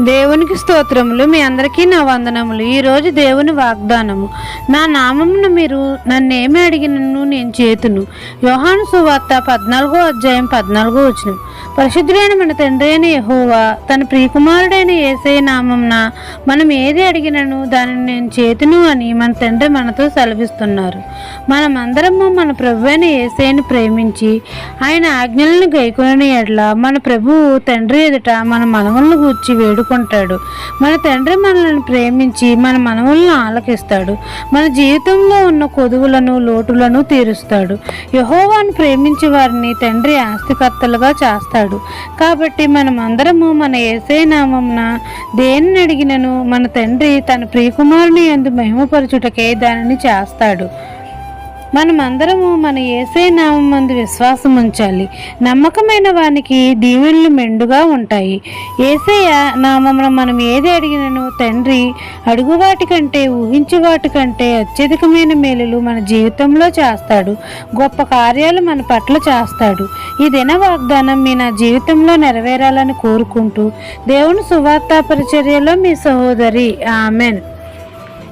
దేవునికి స్తోత్రములు మీ అందరికీ నా వందనములు. ఈరోజు దేవుని వాగ్దానము. నా నామమును మీరు నన్నేమి అడిగినను నేను చేతును. యోహాను సువార్త పద్నాలుగో అధ్యాయం పద్నాలుగో వచ్చిన పరిశుద్ధుడైన మన తండ్రి అయిన యహోవా తన ప్రియకుమారుడైన ఏసై నామంన మనం ఏది అడిగినను దానిని నేను చేతును అని మన తండ్రి మనతో సెలవిస్తున్నారు. మనమందరము మన ప్రభు అయిన ఏసైని ప్రేమించి ఆయన ఆజ్ఞలను గైకొని ఎడ్ల మన ప్రభువు తండ్రి ఎదుట మన మనవులను కూర్చి వేడుకుంటాడు. మన తండ్రి మనల్ని ప్రేమించి మన మనవులను ఆలకిస్తాడు. మన జీవితంలో ఉన్న కొదువులను లోటులను తీరుస్తాడు. యహోవాను ప్రేమించి వారిని తండ్రి ఆస్తికర్తలుగా చేస్తాడు. కాబట్టి మనం అందరము మన ఏసే నామంన దేనిని అడిగినను మన తండ్రి తన ప్రియకుమారుని ఎందు మహిమపరచుటకే దానిని చేస్తాడు. మనమందరము మన ఏసై నామం మందు విశ్వాసం ఉంచాలి. నమ్మకమైన వానికి దీవెనలు మెండుగా ఉంటాయి. ఏసయ్య నామమున మనం ఏది అడిగినను తండ్రి అడుగువాటి కంటే ఊహించు వాటి కంటే అత్యధికమైన మేలులు మన జీవితంలో చేస్తాడు. గొప్ప కార్యాలు మన పట్ల చేస్తాడు. ఈ దిన వాగ్దానం మీ నా జీవితంలో నెరవేరాలని కోరుకుంటూ దేవుని సువార్తా పరిచర్యలో మీ సహోదరి. ఆమెన్.